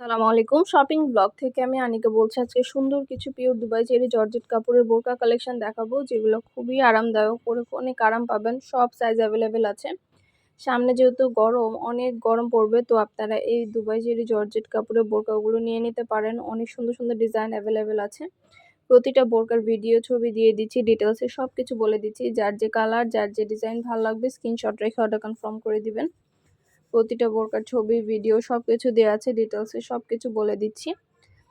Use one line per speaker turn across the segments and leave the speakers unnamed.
আসসালামু আলাইকুম। Shopping blog থেকে আমি আনিকা বলছি, আজকে সুন্দর কিছু পিওর দুবাই চেরি জর্জেট কাপড়ের বোরকা কালেকশন দেখাবো, যেগুলো খুবই আরামদায়ক। পরে অনেক আরাম পাবেন, সব সাইজ অ্যাভেলেবেল আছে। সামনে যেহেতু গরম, অনেক গরম পড়বে, তো আপনারা এই দুবাই চেরি জর্জেট কাপড়ের বোরকাগুলো নিয়ে নিতে পারেন। অনেক সুন্দর সুন্দর ডিজাইন অ্যাভেলেবেল আছে। প্রতিটা বোরকার ভিডিও ছবি দিয়ে দিচ্ছি ডিটেলসে সব কিছু বলে দিচ্ছি। যার যে কালার যার যে ডিজাইন ভালো লাগবে স্ক্রিনশট রেখে অর্ডার কনফার্ম করে দিবেন। প্রতিটা বোরকার ছবি ভিডিও সব কিছু দেওয়া আছে ডিটেলসে সব কিছু বলে দিচ্ছি।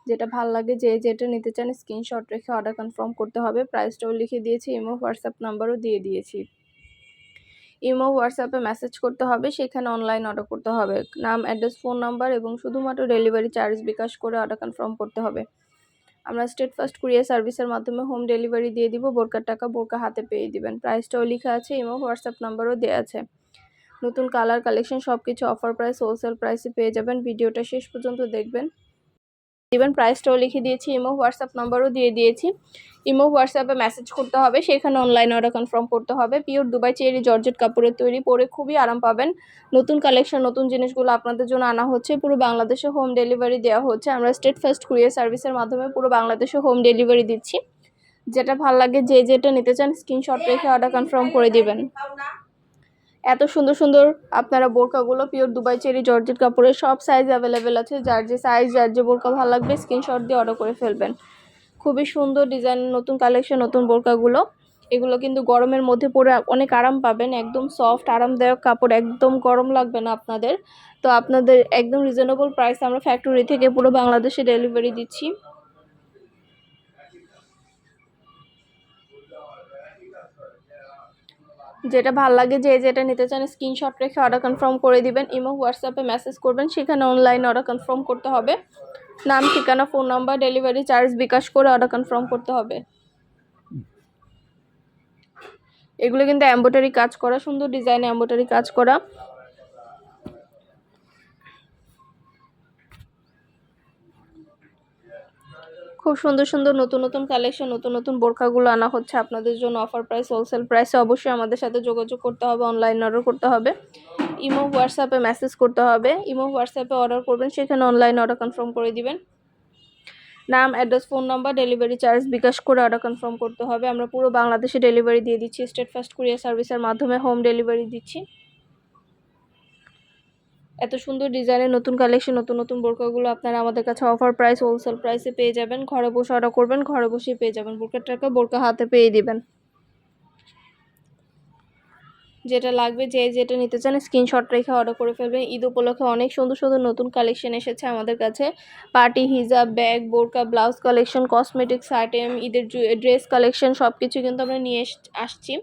যেটা ভালো লাগে যে যেটা নিতে চান স্ক্রিনশট রেখে অর্ডার কনফার্ম করতে হবে। প্রাইসটাও লিখে দিয়েছি ইমো হোয়াটসঅ্যাপ নাম্বারও দিয়ে দিয়েছি। ইমো হোয়াটসঅ্যাপে মেসেজ করতে হবে, সেখানে অনলাইন অর্ডার করতে হবে। নাম অ্যাড্রেস ফোন নাম্বার এবং শুধুমাত্র ডেলিভারি চার্জ বিকাশ করে অর্ডার কনফার্ম করতে হবে। আমরা স্টেট ফার্স্ট কুরিয়ার সার্ভিসের মাধ্যমে হোম ডেলিভারি দিয়ে দিব, বোরকার টাকা বোরকা হাতে পেয়ে দিবেন। প্রাইসটাও লেখা আছে ইমো হোয়াটসঅ্যাপ নাম্বারও দেওয়া আছে। নতুন কালার কালেকশন সব কিছু অফার প্রাইস হোলসেল প্রাইসে পেয়ে যাবেন। ভিডিওটা শেষ পর্যন্ত দেখবেন। ইভেন প্রাইসটাও লিখে দিয়েছি ইমো হোয়াটসঅ্যাপ নাম্বারও দিয়ে দিয়েছি। ইমো হোয়াটসঅ্যাপে মেসেজ করতে হবে, সেখানে অনলাইন অর্ডার কনফার্ম করতে হবে। পিওর দুবাই চেরি জর্জেট কাপড়ের তৈরি, পরে খুবই আরাম পাবেন। নতুন কালেকশন নতুন জিনিসগুলো আপনাদের জন্য আনা হচ্ছে। পুরো বাংলাদেশে হোম ডেলিভারি দেওয়া হচ্ছে। আমরা স্টেট ফার্স্ট কুরিয়ার সার্ভিসের মাধ্যমে পুরো বাংলাদেশে হোম ডেলিভারি দিচ্ছি। যেটা ভালো লাগে, যে যেটা নিতে চান স্ক্রিনশট রেখে অর্ডার কনফার্ম করে দিবেন। এত সুন্দর সুন্দর আপনারা বোরকাগুলো পিওর দুবাই চেরি জর্জেট কাপড়ের সব সাইজ অ্যাভেলেবেল আছে। যার যে সাইজ যার যে বোরকা ভালো লাগবে স্ক্রিনশট দিয়ে অর্ডার করে ফেলবেন। খুবই সুন্দর ডিজাইন নতুন কালেকশন নতুন বোরকাগুলো। এগুলো কিন্তু গরমের মধ্যে পরে অনেক আরাম পাবেন। একদম সফট আরামদায়ক কাপড়, একদম গরম লাগবে না আপনাদের। তো আপনাদের একদম রিজনেবল প্রাইস আমরা ফ্যাক্টরি থেকে পুরো বাংলাদেশে ডেলিভারি দিচ্ছি। যেটা ভালো লাগে যে যেটা নিতে চান স্ক্রিনশট রেখে অর্ডার কনফার্ম করে দিবেন ইমো হোয়াটসঅ্যাপে মেসেজ করবেন, সেখানে অনলাইন অর্ডার কনফার্ম করতে হবে। নাম, ঠিকানা phone number delivery charge bKash করে অর্ডার কনফার্ম করতে হবে। এগুলো কিন্তু অ্যাম্বোটারি কাজ করা, সুন্দর ডিজাইনে অ্যাম্বোটারি কাজ করা। খুব সুন্দর সুন্দর নতুন নতুন কালেকশন নতুন নতুন বোরখাগুলো আনা হচ্ছে আপনাদের জন্য। অফার প্রাইস হোলসেল প্রাইসে অবশ্যই আমাদের সাথে যোগাযোগ করতে হবে অনলাইন অর্ডার করতে হবে। ইমো হোয়াটসঅ্যাপে মেসেজ করতে হবে। ইমো হোয়াটসঅ্যাপে অর্ডার করবেন, সেখানে অনলাইন অর্ডার কনফার্ম করে দিবেন। নাম address phone number delivery charge bKash করে অর্ডার কনফার্ম করতে হবে। আমরা পুরো বাংলাদেশে ডেলিভারি দিয়ে দিচ্ছি। স্টেট ফার্স্ট কুরিয়ার সার্ভিসের মাধ্যমে হোম ডেলিভারি দিচ্ছি। এত সুন্দর ডিজাইনের নতুন কালেকশন নতুন নতুন বোরকাগুলো আপনারা আমাদের কাছে অফার প্রাইস হোলসেল প্রাইসে পেয়ে যাবেন। ঘরে বসে অর্ডার করবেন, ঘরে বসেই পেয়ে যাবেন। বোরকার টাকা বোরকা হাতে পেয়ে দিবেন। যেটা লাগবে, যে যেটা নিতে চান স্ক্রিনশট রেখে অর্ডার করে ফেলবেন। ঈদ উপলক্ষে অনেক সুন্দর সুন্দর নতুন কালেকশন এসেছে আমাদের কাছে। পার্টি হিজাব, ব্যাগ বোরকা ব্লাউজ কালেকশন কসমেটিক্স আইটেম ঈদের ড্রেস কালেকশন সব কিছু কিন্তু আমরা নিয়ে আসছি।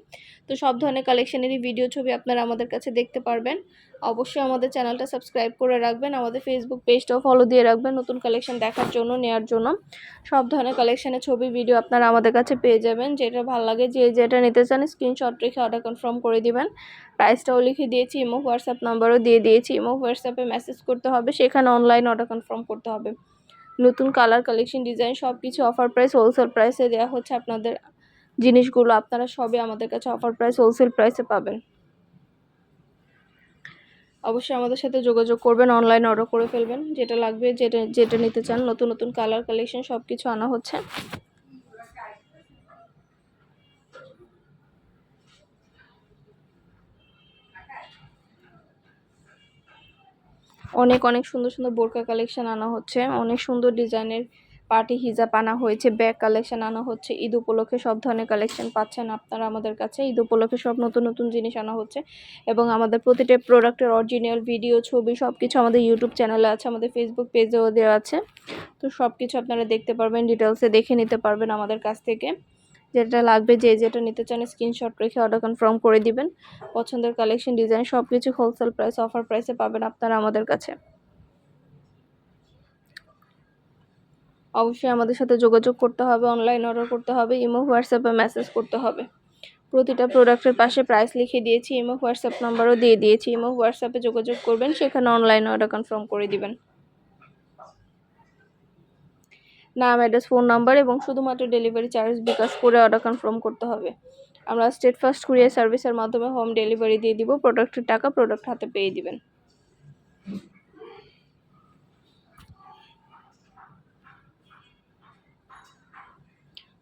তো সব ধরনের কালেকশনেরই ভিডিও ছবি আপনারা আমাদের কাছে দেখতে পারবেন। অবশ্যই আমাদের চ্যানেলটা সাবস্ক্রাইব করে রাখবেন, আমাদের ফেসবুক পেজটাও ফলো দিয়ে রাখবেন, নতুন কালেকশন দেখার জন্য নেওয়ার জন্য। সব ধরনের কালেকশনের ছবি ভিডিও আপনারা আমাদের কাছে পেয়ে যাবেন। যেটা ভালো লাগে, যে যেটা নিতে চান স্ক্রিনশট রেখে অর্ডার কনফার্ম করে দিবেন। প্রাইসটাও লিখে দিয়েছি ইমো হোয়াটসঅ্যাপ নাম্বারও দিয়ে দিয়েছি। ইমো হোয়াটসঅ্যাপে মেসেজ করতে হবে, সেখানে অনলাইন অর্ডার কনফার্ম করতে হবে। নতুন কালার কালেকশন ডিজাইন সব কিছু অফার প্রাইস হোলসেল প্রাইসে দেওয়া হচ্ছে আপনাদের জিনিসগুলো। আপনারা সবই আমাদের কাছে অফার প্রাইস হোলসেল প্রাইসে পাবেন। অবশ্যই আমাদের সাথে যোগাযোগ করবেন অনলাইন অর্ডার করে ফেলবেন। যেটা লাগবে, যেটা যেটা নিতে চান, নতুন নতুন কালার কালেকশন সব কিছু আনা হচ্ছে। অনেক অনেক সুন্দর সুন্দর বোরকা কালেকশন আনা হচ্ছে। অনেক সুন্দর ডিজাইনের পার্টি হিজাব আনা হয়েছে, ব্যাগ কালেকশন আনা হচ্ছে, ঈদ উপলক্ষে সব ধরনের কালেকশন পাচ্ছেন আপনারা আমাদের কাছে। ঈদ উপলক্ষে সব নতুন নতুন জিনিস আনা হচ্ছে এবং আমাদের প্রতিটা প্রোডাক্টের অরিজিনাল ভিডিও ছবি সব কিছু আমাদের ইউটিউব চ্যানেলে আছে, আমাদের ফেসবুক পেজেও দেওয়া আছে। তো সব কিছু আপনারা দেখতে পারবেন ডিটেলসে দেখে নিতে পারবেন আমাদের কাছ থেকে। যেটা লাগবে, যে যেটা নিতে চান স্ক্রিনশট রেখে অর্ডার কনফার্ম করে দিবেন। পছন্দের কালেকশন ডিজাইন সব কিছু হোলসেল প্রাইস অফার প্রাইসে পাবেন আপনারা আমাদের কাছে। অবশ্যই আমাদের সাথে যোগাযোগ করতে হবে অনলাইন অর্ডার করতে হবে ইমো হোয়াটসঅ্যাপে মেসেজ করতে হবে। প্রতিটা প্রোডাক্টের পাশে প্রাইস লিখে দিয়েছি ইমো হোয়াটসঅ্যাপ নাম্বারও দিয়ে দিয়েছি ইমো হোয়াটসঅ্যাপে যোগাযোগ করবেন, সেখানে অনলাইন অর্ডার কনফার্ম করে দিবেন। নাম অ্যাড্রেস ফোন নাম্বার এবং শুধুমাত্র ডেলিভারি চার্জ বিকাশ করে অর্ডার কনফার্ম করতে হবে। আমরা স্টেট ফার্স্ট কুরিয়ার সার্ভিসের মাধ্যমে হোম ডেলিভারি দিয়ে দিব প্রোডাক্টের টাকা প্রোডাক্ট হাতে পেয়ে দিবেন।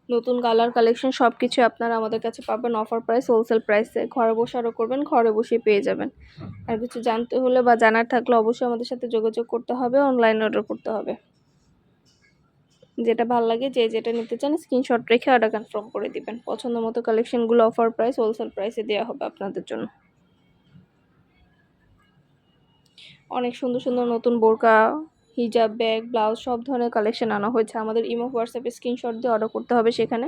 নতুন কালার কালেকশন সব কিছু আপনারা আমাদের কাছে পাবেন অফার প্রাইস হোলসেল প্রাইসে ঘরে বসে আরও করবেন ঘরে বসে পেয়ে যাবেন। আর কিছু জানতে হলে বা জানার থাকলে অবশ্যই আমাদের সাথে যোগাযোগ করতে হবে অনলাইন অর্ডার করতে হবে। যেটা ভালো লাগে যে যেটা নিতে চান স্ক্রিনশট রেখে অর্ডার কনফার্ম করে দিবেন। পছন্দ মতো কালেকশনগুলো অফার প্রাইস হোলসেল প্রাইসে দেওয়া হবে আপনাদের জন্য। অনেক সুন্দর সুন্দর নতুন বোরকা হিজাব ব্যাগ, ব্লাউজ সব ধরনের কালেকশন আনা হয়েছে। আমাদের ইমো, হোয়াটসঅ্যাপে স্ক্রিনশট দিয়ে অর্ডার করতে হবে সেখানে।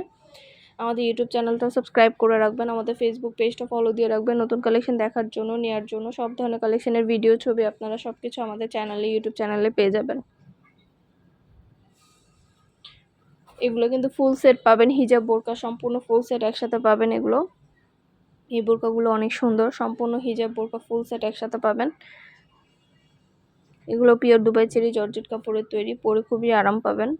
আমাদের ইউটিউব চ্যানেলটাও সাবস্ক্রাইব করে রাখবেন, আমাদের ফেসবুক পেজটা ফলো দিয়ে রাখবেন। নতুন কালেকশন দেখার জন্য নেওয়ার জন্য সব ধরনের কালেকশনের ভিডিও ছবি আপনারা সব কিছু আমাদের চ্যানেলে ইউটিউব চ্যানেলে পেয়ে যাবেন। এগুলো কিন্তু ফুল সেট পাবেন, হিজাব, বোরকা সম্পূর্ণ ফুল সেট একসাথে পাবেন এগুলো। এই বোরকাগুলো অনেক সুন্দর, সম্পূর্ণ হিজাব, বোরকা ফুল সেট একসাথে পাবেন। এগুলো পিওর দুবাই চেরি জর্জেট কাপড়ের তৈরি পরে খুবই আরাম পাবেন।